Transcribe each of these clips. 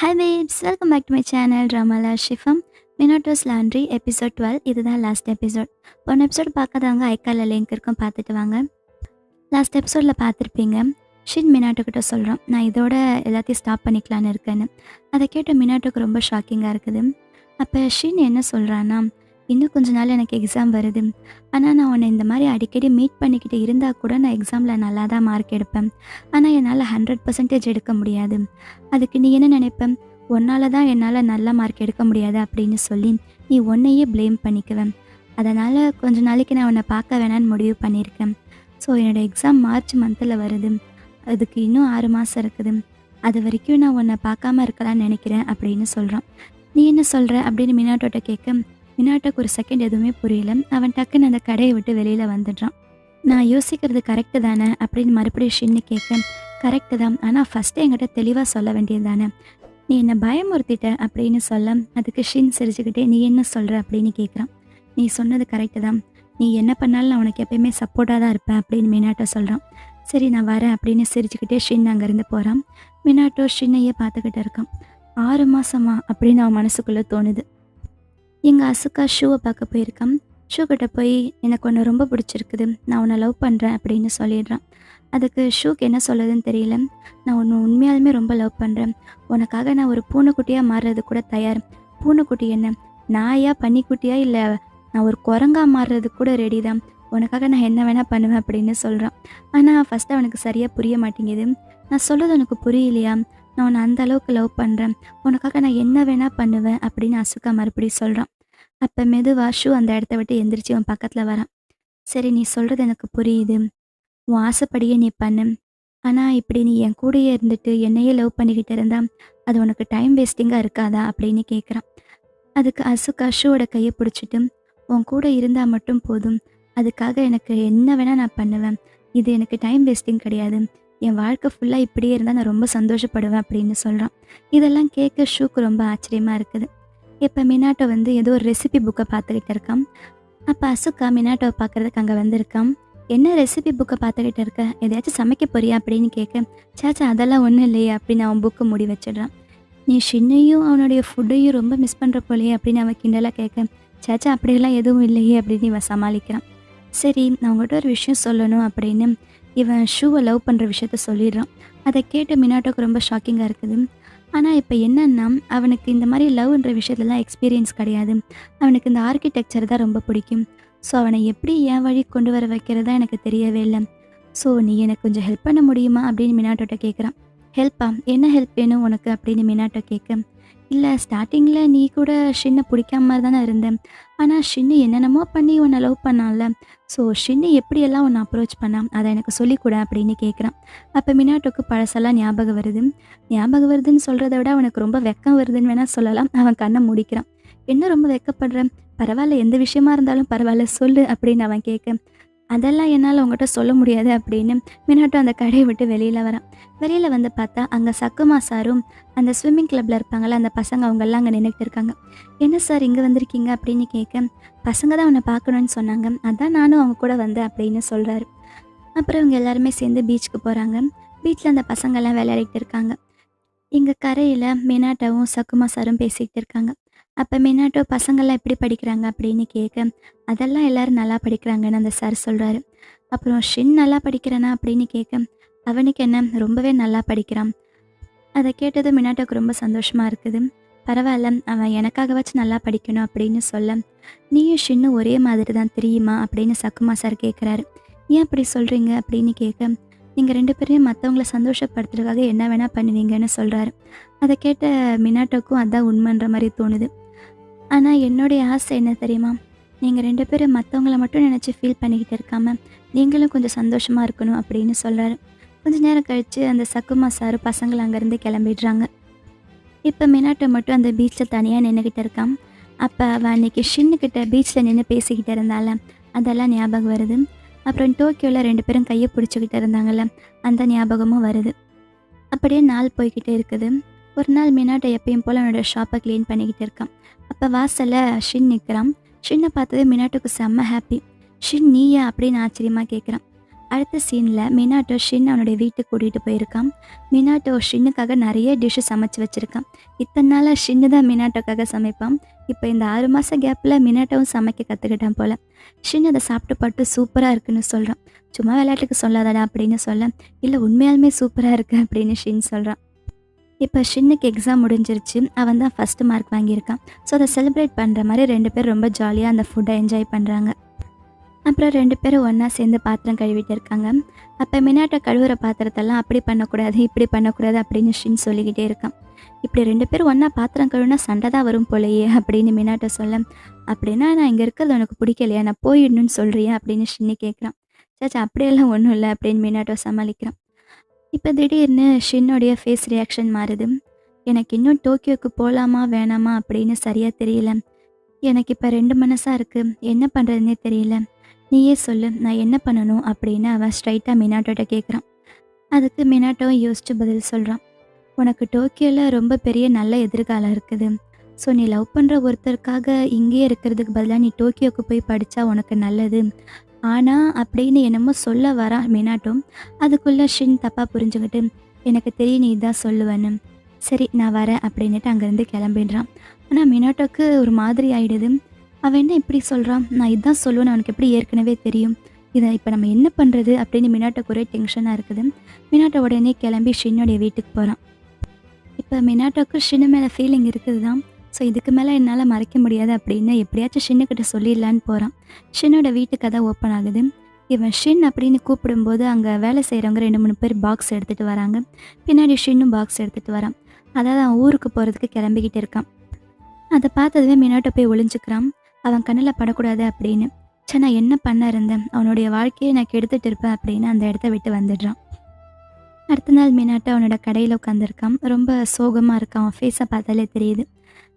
Hi babes welcome back to my channel ரமலா ஷிஃபம் மினோட்டோஸ் laundry episode twelve இதுதான் last episode போன எபிசோட் பார்க்காதவங்க ஐக்கால லிங்க் இருக்கும் பார்த்துட்டு வாங்க. லாஸ்ட் எபிசோடில் பார்த்துருப்பீங்க. ஷின் மினாட்டோக்கிட்ட சொல்கிறோம் நான் இதோட எல்லாத்தையும் ஸ்டாப் பண்ணிக்கலான்னு இருக்கேன்னு. அதை கேட்ட மினாட்டோக்கு ரொம்ப ஷாக்கிங்காக இருக்குது. அப்போ ஷின் என்ன சொல்கிறான்னா இன்னும் கொஞ்ச நாள் எனக்கு எக்ஸாம் வருது. ஆனால் நான் உன்னை இந்த மாதிரி அடிக்கடி மீட் பண்ணிக்கிட்டு இருந்தால் கூட நான் எக்ஸாமில் நல்லா தான் மார்க் எடுப்பேன். ஆனால் என்னால் ஹண்ட்ரட் பர்சன்டேஜ் எடுக்க முடியாது. அதுக்கு நீ என்ன நினைப்ப? உன்னால தான் என்னால் நல்ல மார்க் எடுக்க முடியாது அப்படின்னு சொல்லி நீ உன்னையே ப்ளேம் பண்ணிக்குவேன் அதனால் கொஞ்ச நாளைக்கு நான் உன்னை பார்க்க வேணான்னு முடிவு பண்ணியிருக்கேன். ஸோ என்னோடய எக்ஸாம் மார்ச் மந்தில் வருது. அதுக்கு இன்னும் ஆறு மாதம் இருக்குது. அது வரைக்கும் நான் உன்னை பார்க்காம இருக்கலாம்னு நினைக்கிறேன் அப்படின்னு சொல்கிறான் நீ என்ன சொல்கிற அப்படின்னு மீனாட்டோட்ட கேட்க மினாட்டோக்கு ஒரு செகண்ட் எதுவுமே புரியல. அவன் டக்குன்னு அந்த கடையை விட்டு வெளியில் வந்துடுறான். நான் யோசிக்கிறது கரெக்டு தானே? அப்படின்னு மறுபடியும் ஷின்னு கேட்க கரெக்டு தான். ஆனால் ஃபஸ்ட்டு என்கிட்ட தெளிவாக சொல்ல வேண்டியது தானே? நீ என்னை பயமுறுத்திட்ட அப்படின்னு சொல்ல அதுக்கு ஷின் சிரிச்சுக்கிட்டே நீ என்ன சொல்கிற அப்படின்னு கேட்குறான். நீ சொன்னது கரெக்டு தான். நீ என்ன பண்ணாலும் நான் உனக்கு எப்பயுமே சப்போர்ட்டாக தான் இருப்பேன் அப்படின்னு மினாட்டோ சொல்கிறான் சரி நான் வரேன் அப்படின்னு சிரிச்சுக்கிட்டே ஷின் அங்கேருந்து போகிறான் மினாட்டோ ஷின்னையே பார்த்துக்கிட்டு இருக்கான். ஆறு மாதமா அப்படின்னு அவன் மனசுக்குள்ளே தோணுது. எங்கள் அசுக்கா ஷூவை பார்க்க போயிருக்கான். ஷூ கிட்ட போய் எனக்கு ஒன்று ரொம்ப பிடிச்சிருக்குது. நான் உன்னை லவ் பண்ணுறேன் அப்படின்னு சொல்லிடுறான். அதுக்கு ஷூக்கு என்ன சொல்லுதுன்னு தெரியல. நான் உன்னை உண்மையாலுமே ரொம்ப லவ் பண்ணுறேன் உனக்காக நான் ஒரு பூனைக்குட்டியாக மாறுறது கூட தயார். பூனைக்குட்டி என்ன? நாயா பன்னிக்குட்டியா இல்லை நான் ஒரு குரங்கா மாறுறது கூட ரெடி தான். உனக்காக நான் என்ன வேணால் பண்ணுவேன் அப்படின்னு சொல்கிறான் ஆனால் ஃபஸ்ட்டு அவனுக்கு சரியாக புரிய மாட்டேங்குது. நான் சொல்கிறது உனக்கு புரியலையா? நான் உன்னை அந்த அளவுக்கு லவ் பண்ணுறேன் உனக்காக நான் என்ன வேணால் பண்ணுவேன் அப்படின்னு அசுக்கா மறுபடியும் சொல்கிறான் அப்போ மெதுவா ஷூ அந்த இடத்த விட்டு எந்திரிச்சு உன் பக்கத்தில் வரான். சரி நீ சொல்கிறது எனக்கு புரியுது. உன் ஆசைப்படியே நீ பண்ணு. ஆனால் இப்படி நீ என் கூடயே இருந்துட்டு என்னையே லவ் பண்ணிக்கிட்டு இருந்தா அது உனக்கு டைம் வேஸ்டிங்காக இருக்காதா அப்படின்னு கேட்குறான் அதுக்கு அசுக்கா ஷூவோட கையை பிடிச்சிட்டு உன் கூட இருந்தால் மட்டும் போதும். அதுக்காக எனக்கு என்ன வேணால் நான் பண்ணுவேன். இது எனக்கு டைம் வேஸ்டிங் கிடையாது. என் வாழ்க்கை ஃபுல்லாக இப்படியே இருந்தால் நான் ரொம்ப சந்தோஷப்படுவேன் அப்படின்னு சொல்கிறான் இதெல்லாம் கேட்க ஷூக்கு ரொம்ப ஆச்சரியமாக இருக்குது. இப்போ மினாட்டோ வந்து ஏதோ ஒரு ரெசிபி புக்கை பார்த்துக்கிட்டு இருக்கான் அப்போ அசுக்கா மினாட்டோவை பார்க்குறதுக்கு அங்கே வந்திருக்கான் என்ன ரெசிபி புக்கை பார்த்துக்கிட்டு இருக்க? எதையாச்சும் சமைக்க போறியா? அப்படின்னு கேட்க சேச்சா அதெல்லாம் ஒன்றும் இல்லையே அப்படின்னு அவன் புக்கை மூடி வச்சிடுறான். நீ ஷின்னையும் அவனுடைய ஃபுட்டையும் ரொம்ப மிஸ் பண்ணுற போலையே அப்படின்னு அவன் கிண்டலாக கேட்க சேச்சா அப்படியெல்லாம் எதுவும் இல்லையே அப்படின்னு இவன் சமாளிக்கிறான். சரி நான் உங்கள்கிட்ட ஒரு விஷயம் சொல்லணும் அப்படின்னு இவன் ஷூவை லவ் பண்ணுற விஷயத்த சொல்லிடுறான். அதை கேட்டு மினாட்டோக்கு ரொம்ப ஷாக்கிங்காக இருக்குது. ஆனால் இப்போ என்னன்னா அவனுக்கு இந்த மாதிரி லவ்ன்ற விஷயத்துலலாம் எக்ஸ்பீரியன்ஸ் கிடையாது. அவனுக்கு இந்த ஆர்கிடெக்சர் தான் ரொம்ப பிடிக்கும். ஸோ அவனை எப்படி என் வழி கொண்டு வர வைக்கிறதா எனக்கு தெரியவே இல்லை. ஸோ நீ எனக்கு கொஞ்சம் ஹெல்ப் பண்ண முடியுமா அப்படின்னு மினாட்டோட்ட கேட்குறான் ஹெல்ப்பா என்ன ஹெல்ப் வேணும் உனக்கு? அப்படின்னு மினாட்டோ கேட்க இல்லை ஸ்டார்டிங்கில் நீ கூட ஷின்னை பிடிக்காம மாதிரி தானே இருந்தேன். ஆனால் ஷின்னு என்னென்னமோ பண்ணி உன்னை லவ் பண்ணான்ல. ஸோ ஷின்னு எப்படியெல்லாம் உன்னை அப்ரோச் பண்ணான் அதை எனக்கு சொல்லிக்கூட அப்படின்னு கேட்குறான் அப்போ மினாட்டோக்கு பழசெல்லாம் ஞாபகம் வருது. ஞாபகம் வருதுன்னு சொல்கிறத விட அவனுக்கு ரொம்ப வெக்கம் வருதுன்னு வேணால் சொல்லலாம். அவன் கண்ணை முடிக்கிறான். என்ன ரொம்ப வெக்கப்படுறேன் பரவாயில்ல எந்த விஷயமா இருந்தாலும் பரவாயில்ல சொல்லு அப்படின்னு அவன் கேட்க அதெல்லாம் என்னால் உங்கள்கிட்ட சொல்ல முடியாது அப்படின்னு மினாட்டோ அந்த கடையை விட்டு வெளியில் வரான். வெளியில் வந்து பார்த்தா அங்கே சக்குமா சாரும் அந்த ஸ்விம்மிங் கிளப்பில் இருப்பாங்கள அந்த பசங்க அவங்கெல்லாம் அங்கே நின்றுட்டு இருக்காங்க. என்ன சார் இங்கே வந்திருக்கீங்க? அப்படின்னு கேட்க பசங்க தான் அவனை பார்க்கணுன்னு சொன்னாங்க. அதான் நானும் அவங்க கூட வந்தேன் அப்படின்னு சொல்கிறாரு அப்புறம் இவங்க எல்லாருமே சேர்ந்து பீச்சுக்கு போகிறாங்க பீச்சில் அந்த பசங்கள்லாம் விளையாடிட்டு இருக்காங்க. இங்கே கரையில் மினாட்டாவும் சக்குமா சாரும் பேசிக்கிட்டு இருக்காங்க. அப்போ மினாட்டோ பசங்கள்லாம் எப்படி படிக்கிறாங்க அப்படின்னு கேட்க அதெல்லாம் எல்லாரும் நல்லா படிக்கிறாங்கன்னு அந்த சார் சொல்கிறாரு அப்புறம் ஷின் நல்லா படிக்கிறானா? அப்படின்னு கேட்க அவனுக்கு என்ன ரொம்பவே நல்லா படிக்கிறான். அதை கேட்டதும் மினாட்டோக்கு ரொம்ப சந்தோஷமாக இருக்குது. பரவாயில்ல அவன் எனக்காகவாச்சும் நல்லா படிக்கணும் அப்படின்னு சொல்ல நீயும் ஷின்னு ஒரே மாதிரி தான் தெரியுமா? அப்படின்னு சக்குமா சார் கேட்குறாரு ஏன் அப்படி சொல்கிறீங்க அப்படின்னு கேட்க நீங்கள் ரெண்டு பேரையும் மற்றவங்கள சந்தோஷப்படுத்துறதுக்காக என்ன வேணால் பண்ணுவீங்கன்னு சொல்கிறாரு அதை கேட்ட மினாட்டோக்கும் அதான் உண்மைன்ற மாதிரி தோணுது. ஆனால் என்னுடைய ஆசை என்ன தெரியுமா? நீங்கள் ரெண்டு பேரும் மற்றவங்கள மட்டும் நினச்சி ஃபீல் பண்ணிக்கிட்டு இருக்காம நீங்களும் கொஞ்சம் சந்தோஷமாக இருக்கணும் அப்படின்னு சொல்கிறாரு கொஞ்ச நேரம் கழித்து அந்த சக்குமா சார் பசங்களை அங்கேருந்து கிளம்பிடுறாங்க. இப்போ மினாட்டை மட்டும் அந்த பீச்சில் தனியாக நின்றுக்கிட்டு இருக்கான் அப்போ அவள் அன்னைக்கு ஷின்னுக்கிட்ட பீச்சில் நின்று பேசிக்கிட்டு இருந்தால. அதெல்லாம் ஞாபகம் வருது. அப்புறம் டோக்கியோவில் ரெண்டு பேரும் கையை பிடிச்சிக்கிட்டு இருந்தாங்கல்ல அந்த ஞாபகமும் வருது. அப்படியே நாள் போய்கிட்டே இருக்குது. ஒரு நாள் மினாட்டோ எப்பயும் போல் அவனோட ஷாப்பை க்ளீன் பண்ணிக்கிட்டு இருக்கான். அப்போ வாசலில் ஷின் நிற்கிறான் ஷின்னை பார்த்ததே மினாட்டோக்கு செம்ம ஹாப்பி ஷின் நீயா அப்படின்னு ஆச்சரியமாக கேட்குறான் அடுத்த சீனில் மினாட்டோ ஷின் அவனுடைய வீட்டுக்கு கூட்டிகிட்டு போயிருக்கான். மினாட்டோ ஷின்னுக்காக நிறைய டிஷ்ஷு சமைச்சு வச்சுருக்கான். இத்தனை நாளாக ஷின்னு தான் மினாட்டோக்காக சமைப்பான். இப்போ இந்த ஆறு மாத கேப்பில் மினாட்டோவும் சமைக்க கற்றுக்கிட்டான் போல். ஷின் அதை சாப்பிட்டு பாட்டு சூப்பராக இருக்குன்னு சொல்கிறான் சும்மா விளையாட்டுக்கு சொல்லாதடா அப்படின்னு சொல்ல இல்லை உண்மையாலுமே சூப்பராக இருக்கு அப்படின்னு ஷின் சொல்கிறான் இப்போ ஷின்னுக்கு எக்ஸாம் முடிஞ்சிருச்சு. அவன் தான் ஃபஸ்ட்டு மார்க் வாங்கியிருக்கான். ஸோ அதை செலிப்ரேட் பண்ணுற மாதிரி ரெண்டு பேர் ரொம்ப ஜாலியாக அந்த ஃபுட்டை என்ஜாய் பண்ணுறாங்க அப்புறம் ரெண்டு பேரும் ஒன்றா சேர்ந்து பாத்திரம் கழுவிட்டு இருக்காங்க. அப்போ மினாட்டை கழுவுற பாத்திரத்தெல்லாம் அப்படி பண்ணக்கூடாது இப்படி பண்ணக்கூடாது அப்படின்னு ஷின் சொல்லிக்கிட்டே இருக்கான். இப்படி ரெண்டு பேரும் ஒன்றா பாத்திரம் கழுவுனா சண்டை தான் வரும் போலையே அப்படின்னு மினாட்டை சொல்ல அப்படின்னா நான் இங்கே இருக்கிறது உனக்கு பிடிக்கலையா? நான் போயிடணும்னு சொல்கிறியா அப்படின்னு ஷின்னு கேட்குறான் சாச்சா அப்படியெல்லாம் ஒன்றும் இல்லை அப்படின்னு மினாட்டோ சமாளிக்கிறான். இப்போ திடீர்னு ஷின்னுடைய ஃபேஸ் ரியாக்ஷன் மாறுது. எனக்கு இன்னும் டோக்கியோக்கு போகலாமா வேணாமா அப்படின்னு சரியாக தெரியல. எனக்கு இப்போ ரெண்டு மனசாக இருக்குது என்ன பண்ணுறதுனே தெரியல. நீயே சொல்லு நான் என்ன பண்ணணும் அப்படின்னு அவன் ஸ்ட்ரைட்டாக மினாட்டோட்ட கேட்குறான் அதுக்கு மினாட்டோ யோசிச்சு பதில் சொல்கிறான் உனக்கு டோக்கியோவில் ரொம்ப பெரிய நல்ல எதிர்காலம் இருக்குது. ஸோ நீ லவ் பண்ணுற ஒருத்தருக்காக இங்கேயே இருக்கிறதுக்கு பதிலாக நீ டோக்கியோக்கு போய் படித்தா உனக்கு நல்லது. ஆனால் அப்படின்னு என்னமோ சொல்ல வரா மினாட்டும். அதுக்குள்ளே ஷின் தப்பாக புரிஞ்சுக்கிட்டு எனக்கு தெரியும் நீ இதான் சொல்லுவேன்னு. சரி நான் வரேன் அப்படின்னுட்டு அங்கேருந்து கிளம்பிடுறான். ஆனால் மினாட்டோக்கு ஒரு மாதிரி ஆயிடுது. அவன் என்ன இப்படி சொல்கிறான் நான் இதான் சொல்லுவேன்னு அவனுக்கு எப்படி ஏற்கனவே தெரியும்? இதை இப்போ நம்ம என்ன பண்ணுறது அப்படின்னு மினாட்டோக்கு ஒரே டென்ஷனாக இருக்குது. மினாட்டோ உடனே கிளம்பி ஷின்னுடைய வீட்டுக்கு போகிறான் இப்போ மினாட்டோக்கு ஷின்னு மேலே ஃபீலிங் இருக்குது தான் ஸோ இதுக்கு மேலே என்னால் மறைக்க முடியாது அப்படின்னு எப்படியாச்சும் ஷின்னுக்கிட்ட சொல்லிடலான்னு போகிறான் ஷின்னோட வீட்டு கதை ஓப்பன் ஆகுது. இவன் ஷின் அப்படின்னு கூப்பிடும்போது அங்கே வேலை செய்கிறவங்க ரெண்டு மூணு பேர் பாக்ஸ் எடுத்துகிட்டு வராங்க. பின்னாடி ஷின்னும் பாக்ஸ் எடுத்துகிட்டு வரான். அதாவது அவன் ஊருக்கு போகிறதுக்கு கிளம்பிக்கிட்டு இருக்கான். அதை பார்த்ததுமே மினாட்டோ போய் ஒளிஞ்சுக்கிறான். அவன் கண்ணில் படக்கூடாது அப்படின்னு. சே நான் என்ன பண்ண இருந்தேன்? அவனுடைய வாழ்க்கையை நான் கெடுத்துட்டு இருப்பேன் அப்படின்னு அந்த இடத்த விட்டு வந்துடுறான். அடுத்த நாள் மினாட்டோ அவனோட கடையில் உட்காந்துருக்கான் ரொம்ப சோகமாக இருக்கான். அவன் ஃபேஸை பார்த்தாலே தெரியுது.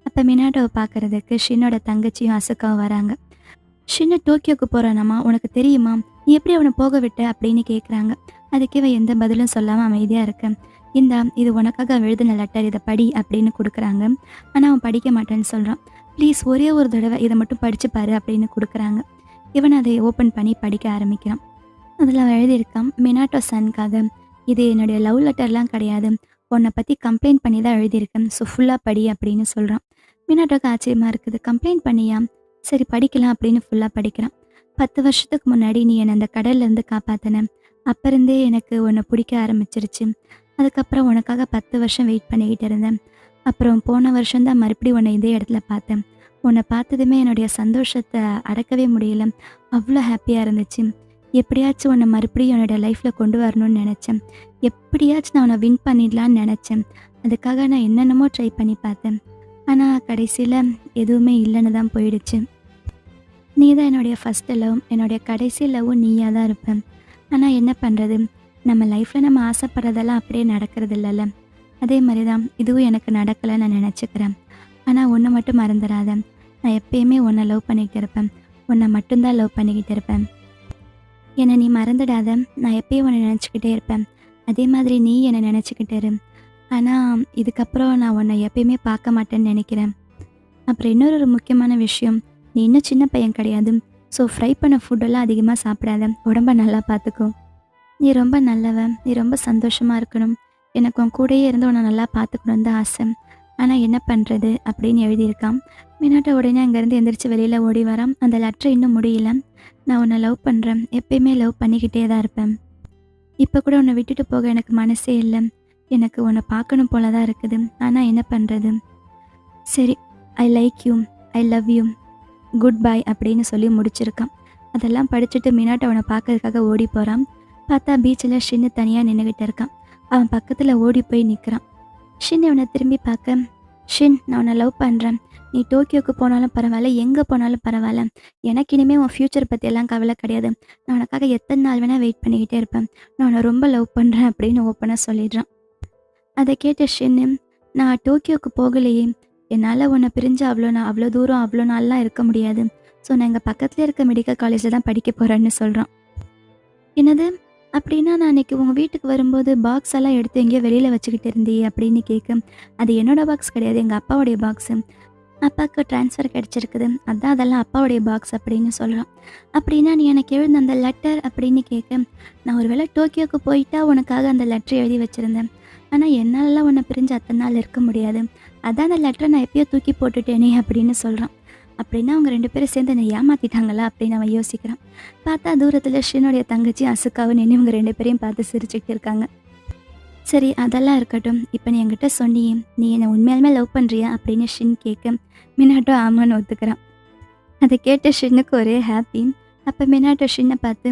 அப்போ மினாட்டோவை பார்க்கறதுக்கு ஷின்னோட தங்கச்சியும் அசுக்காவும் வராங்க. ஷின்னு டோக்கியோக்கு போகிறானாமா உனக்கு தெரியுமா? நீ எப்படி அவனை போக விட்ட? அப்படின்னு கேட்குறாங்க அதுக்கு இவன் எந்த பதிலும் சொல்லாமல் அமைதியாக இருக்கேன் இந்தா இது உனக்காக எழுதின லெட்டர் இதை படி அப்படின்னு கொடுக்குறாங்க. ஆனால் அவன் படிக்க மாட்டேன்னு சொல்கிறான் ப்ளீஸ் ஒரே ஒரு தடவை இதை மட்டும் படிச்சு பாரு அப்படின்னு கொடுக்குறாங்க. இவன் அதை ஓப்பன் பண்ணி படிக்க ஆரம்பிக்கிறான். அதில் அவன் எழுதியிருக்கான் மினாட்டோ சனுக்காக இது என்னுடைய லவ் லெட்டர்லாம் கிடையாது. உன்னை பற்றி கம்ப்ளைண்ட் பண்ணி தான் எழுதியிருக்கேன் ஸோ ஃபுல்லாக படி அப்படின்னு சொல்கிறான் மினாட்டோக்கு ஆச்சரியமாக இருக்குது. கம்ப்ளைண்ட் பண்ணியா? சரி படிக்கலாம் அப்படின்னு ஃபுல்லாக படிக்கிறான். பத்து வருஷத்துக்கு முன்னாடி நீ என்னை அந்த கடல்லேருந்து காப்பாத்தின. அப்போ இருந்தே எனக்கு உன்னை பிடிக்க ஆரம்பிச்சிருச்சு. அதுக்கப்புறம் உனக்காக பத்து வருஷம் வெயிட் பண்ணிக்கிட்டு இருந்தேன். அப்புறம் போன வருஷம்தான் மறுபடியும் உன்னை இதே இடத்துல பார்த்தேன். உன்னை பார்த்ததுமே என்னுடைய சந்தோஷத்தை அடக்கவே முடியல. அவ்வளோ ஹாப்பியாக இருந்துச்சு. எப்படியாச்சும் உன்னை மறுபடியும் என்னோடய லைஃப்பில் கொண்டு வரணும்னு நினச்சேன். எப்படியாச்சும் நான் உன்னை வின் பண்ணிடலான்னு நினச்சேன். அதுக்காக நான் என்னென்னமோ ட்ரை பண்ணி பார்த்தேன். ஆனால் கடைசியில் எதுவுமே இல்லைன்னு தான் போயிடுச்சு. நீ தான் என்னுடைய ஃபஸ்ட்டு லவ் என்னுடைய கடைசி லவ்வும் நீயாக தான் இருப்பேன். ஆனால் என்ன பண்ணுறது நம்ம லைஃப்பில் நம்ம ஆசைப்படுறதெல்லாம் அப்படியே நடக்கிறது இல்லைல்ல. அதே மாதிரி தான் இதுவும் எனக்கு நடக்கலை நான் நினச்சிக்கிறேன். ஆனால் ஒன்று மட்டும் மறந்துடாத. நான் எப்பயுமே உன்னை லவ் பண்ணிக்கிட்டு இருப்பேன். உன்னை மட்டும்தான் லவ் பண்ணிக்கிட்டு இருப்பேன். என்னை நீ மறந்துடாத. நான் எப்பயும் உன்னை நினச்சிக்கிட்டே இருப்பேன். அதே மாதிரி நீ என்னை நினச்சிக்கிட்டே இரு. ஆனால் இதுக்கப்புறம் நான் உன்னை எப்பயுமே பார்க்க மாட்டேன்னு நினைக்கிறேன். அப்புறம் இன்னொரு ஒரு முக்கியமான விஷயம் நீ இன்னும் சின்ன பையன் கிடையாது. ஸோ ஃப்ரை பண்ண ஃபுட்டெல்லாம் அதிகமாக சாப்பிடாத. உடம்ப நல்லா பார்த்துக்கோ நீ ரொம்ப நல்லவன் நீ ரொம்ப சந்தோஷமாக இருக்கணும். எனக்கு உன் கூடயே இருந்து உன்னை நல்லா பார்த்துக்கணும்னு தான் ஆசை. ஆனால் என்ன பண்ணுறது அப்படின்னு எழுதியிருக்கான். மினாட்ட உடனே அங்கேருந்து எந்திரிச்சு வெளியில் ஓடி வரான். அந்த லெட்டர் இன்னும் முடியல. நான் உன்னை லவ் பண்ணுறேன் எப்பயுமே லவ் பண்ணிக்கிட்டே தான் இருப்பேன். இப்போ கூட உன்னை விட்டுட்டு போக எனக்கு மனசே இல்லை. எனக்கு உன்னை பார்க்கணும் போல தான் இருக்குது. ஆனால் என்ன பண்ணுறது சரி I like you I love you good bye அப்படின்னு சொல்லி முடிச்சிருக்கான். அதெல்லாம் படிச்சுட்டு மினாட்ட அவனை பார்க்கறதுக்காக ஓடி போகிறான் பார்த்தா பீச்சில் ஷின்னு தனியாக நின்றுக்கிட்டு இருக்கான். அவன் பக்கத்தில் ஓடி போய் நிற்கிறான் ஷின் அவனை திரும்பி பார்க்க ஷின் நான் உன்னை லவ் பண்ணுறேன் நீ டோக்கியோக்கு போனாலும் பரவாயில்ல எங்கே போனாலும் பரவாயில்ல. எனக்கு இனிமேல் உன் ஃப்யூச்சர் பற்றியெல்லாம் கவலை கிடையாது. நான் உனக்காக எத்தனை நாள் வேணால் வெயிட் பண்ணிக்கிட்டே இருப்பேன். நான் உன்னை ரொம்ப லவ் பண்ணுறேன் அப்படின்னு ஓப்பனாக சொல்லிடுறான். அதை கேட்ட ஷின்னு நான் டோக்கியோக்கு போகலையே. என்னால் உன்னை பிரிஞ்சு அவ்வளோ நான் அவ்வளோ தூரம் அவ்வளோ நாள்லாம் இருக்க முடியாது. ஸோ நான் எங்கள் பக்கத்தில் இருக்க மெடிக்கல் காலேஜில் தான் படிக்க போகிறேன்னு சொல்கிறான் என்னது? அப்படின்னா நான் அன்றைக்கி உங்கள் வீட்டுக்கு வரும்போது பாக்ஸ் எல்லாம் எடுத்து எங்கேயோ வெளியில் வச்சுக்கிட்டு இருந்தே அப்படின்னு கேட்க அது என்னோடய பாக்ஸ் கிடையாது எங்கள் அப்பாவுடைய பாக்ஸு அப்பாவுக்கு ட்ரான்ஸ்ஃபர் கிடச்சிருக்குது. அதான் அதெல்லாம் அப்பாவுடைய பாக்ஸ் அப்படின்னு சொல்கிறான் அப்படின்னா நீ எனக்கு எழுந்த அந்த லெட்டர் அப்படின்னு கேட்க நான் ஒருவேளை டோக்கியோக்கு போயிட்டா உனக்காக அந்த லெட்டர் எழுதி வச்சுருந்தேன். ஆனால் என்னாலலாம் உன்னை பிரிஞ்சு அத்தனை நாள் இருக்க முடியாது. அதான் அந்த லெட்டரை நான் எப்பயோ தூக்கி போட்டுட்டேனே அப்படின்னு சொல்கிறான் அப்படின்னா அவங்க ரெண்டு பேரும் சேர்ந்து என்னை ஏமாத்திட்டாங்களா அப்படின்னு அவன் யோசிக்கிறான். பார்த்தா தூரத்தில் ஷினுடைய தங்கச்சி அசுக்காவும் நின்று இவங்க ரெண்டு பேரையும் பார்த்து சிரிச்சுக்கிட்டு இருக்காங்க. சரி அதெல்லாம் இருக்கட்டும். இப்போ நீ என்கிட்ட சொன்னியே நீ என்னை உண்மையாலுமே லவ் பண்ணுறியா அப்படின்னு ஷின் கேட்க மினாட்டோ ஆமான்னு ஒத்துக்கிறான். அதை கேட்ட ஷின்னுக்கு ஒரே ஹாப்பி அப்போ மினாட்டோ ஷின்னை பார்த்து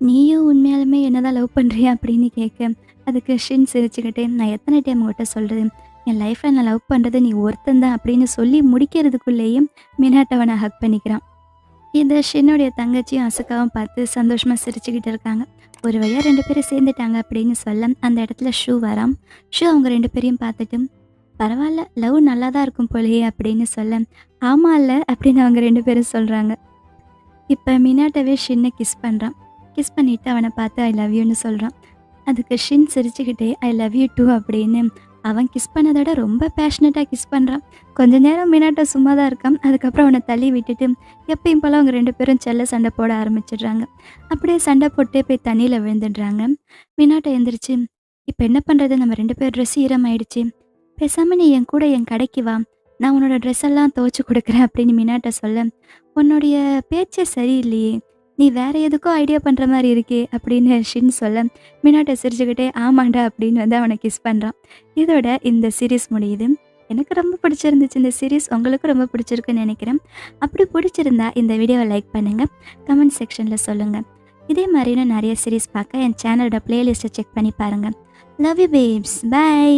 நீயும் உண்மையாலுமே என்னதான் லவ் பண்ணுறியா அப்படின்னு கேட்க அதுக்கு ஷின் சிரிச்சுக்கிட்டே நான் எத்தனை டைம் உங்கள்கிட்ட சொல்கிறது என் லைஃப்பில் நான் லவ் பண்ணுறது நீ ஒருத்தன் தான் அப்படின்னு சொல்லி முடிக்கிறதுக்குள்ளேயும் மினாட்டவனை ஹக் பண்ணிக்கிறான். இதை ஷின்னுடைய தங்கச்சியும் அசுக்காவும் பார்த்து சந்தோஷமாக சிரிச்சுக்கிட்டு இருக்காங்க. ஒரு வழியாக ரெண்டு பேரும் சேர்ந்துட்டாங்க அப்படின்னு சொல்ல அந்த இடத்துல ஷூ வராம் ஷூ அவங்க ரெண்டு பேரையும் பார்த்துட்டு பரவாயில்ல லவ் நல்லா தான் இருக்கும் போலயே அப்படின்னு சொல்ல ஆமாம் இல்லை அப்படின்னு அவங்க ரெண்டு பேரும் சொல்கிறாங்க இப்போ மினாட்டவே ஷின்னை கிஸ் பண்ணுறான் கிஸ் பண்ணிவிட்டு அவனை பார்த்து ஐ லவ் யூன்னு சொல்கிறான் அதுக்கு ஷின் சிரிச்சுக்கிட்டே ஐ லவ் யூ டூ அப்படின்னு அவன் கிஸ் பண்ணதோட ரொம்ப பேஷனட்டாக கிஸ் பண்ணுறான் கொஞ்ச நேரம் மினாட்டம் சும்மா தான் இருக்கான். அதுக்கப்புறம் அவனை தள்ளி விட்டுட்டு எப்பயும் போல் அவங்க ரெண்டு பேரும் செல்ல சண்டை போட ஆரம்பிச்சிடுறாங்க. அப்படியே சண்டை போட்டே போய் தண்ணியில் விழுந்துடுறாங்க. மினாட்டை எழுந்திரிச்சு இப்போ என்ன பண்ணுறது நம்ம ரெண்டு பேர் ட்ரெஸ் ஈரமாயிடுச்சு. பேசாமல் நீ என் கூட என் கடைக்கு வா. நான் உன்னோட ட்ரெஸ் எல்லாம் துவச்சி கொடுக்குறேன் அப்படின்னு மினாட்டை சொல்ல உன்னுடைய பேச்சே சரியில்லையே. நீ வேற எதுக்கோ ஐடியா பண்ணுற மாதிரி இருக்கே அப்படின்னு ஷின் சொல்ல மினாட்டை சிரிச்சுக்கிட்டே ஆமாண்டா அப்படின்னு வந்து அவனை கிஸ் பண்ணுறான் இதோட இந்த சீரீஸ் முடியுது. எனக்கு ரொம்ப பிடிச்சிருந்துச்சு இந்த சீரீஸ் உங்களுக்கும் ரொம்ப பிடிச்சிருக்குன்னு நினைக்கிறேன். அப்படி பிடிச்சிருந்தா இந்த வீடியோவை லைக் பண்ணுங்கள் கமெண்ட் செக்ஷனில் சொல்லுங்கள் இதே மாதிரியான நிறைய சீரீஸ் பார்க்க என் சேனலோட பிளேலிஸ்ட்டை செக் பண்ணி பாருங்கள் லவ் யூ பேப்ஸ் பை